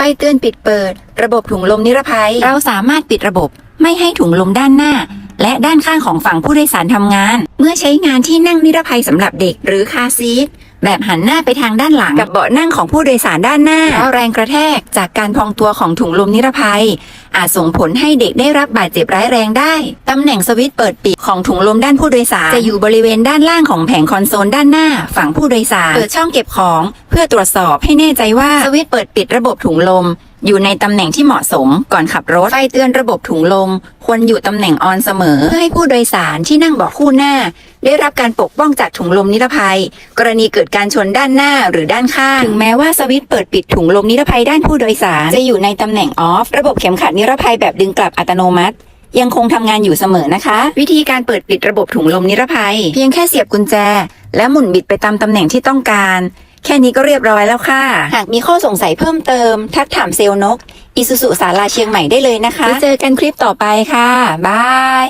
ไฟเตือนปิดเปิด ระบบถุงลมนิรภัย เราสามารถปิดระบบไม่ให้ถุงลมด้านหน้า และด้านข้างของฝั่งผู้โดยสารทำงาน เมื่อใช้งานที่นั่งนิรภัยสำหรับเด็กหรือคาซีทแบบหันหน้าไปทางด้านหลังกับเบาะนั่งของผู้โดยสารด้านหน้าแรงกระแทกจากการพองตัวของถุงลมนิรภัย อาจส่งผลให้เด็กได้รับบาดเจ็บร้ายแรงได้ ตำแหน่งสวิตช์เปิดปิดของถุงลมด้านผู้โดยสาร จะอยู่บริเวณด้านล่างของแผงคอนโซลด้านหน้า ฝั่งผู้โดยสารเปิดช่องเก็บของ เพื่อตรวจสอบให้แน่ใจว่าสวิตช์เปิดปิดระบบถุงลมอยู่ในตำแหน่งที่เหมาะสมก่อนขับรถไฟเตือนระบบถุงลม ควรอยู่ตำแหน่งออนเสมอ เพื่อให้ผู้โดยสารที่นั่งเบาะคู่หน้า ได้รับการปกป้องจากถุงลมนิรภัย กรณีเกิดการชนด้านหน้าหรือด้านข้างถึงแม้ว่าสวิตช์เปิดปิดถุงลมนิรภัยด้านผู้โดยสาร จะอยู่ในตำแหน่งออฟระบบเข็มขัดนิรภัยแบบดึงกลับอัตโนมัติยังคงทำงานอยู่เสมอนะคะ วิธีการเปิดปิดระบบถุงลมนิรภัย เพียงแค่เสียบกุญแจ และหมุนบิดไปตามตำแหน่งที่ต้องการ แค่นี้ก็เรียบร้อยแล้วค่ะ หากมีข้อสงสัยเพิ่มเติม ทักถามเซลล์นก อิสุสุสาราเชียงใหม่ได้เลยนะคะไว้เจอกันคลิปต่อไปค่ะ บาย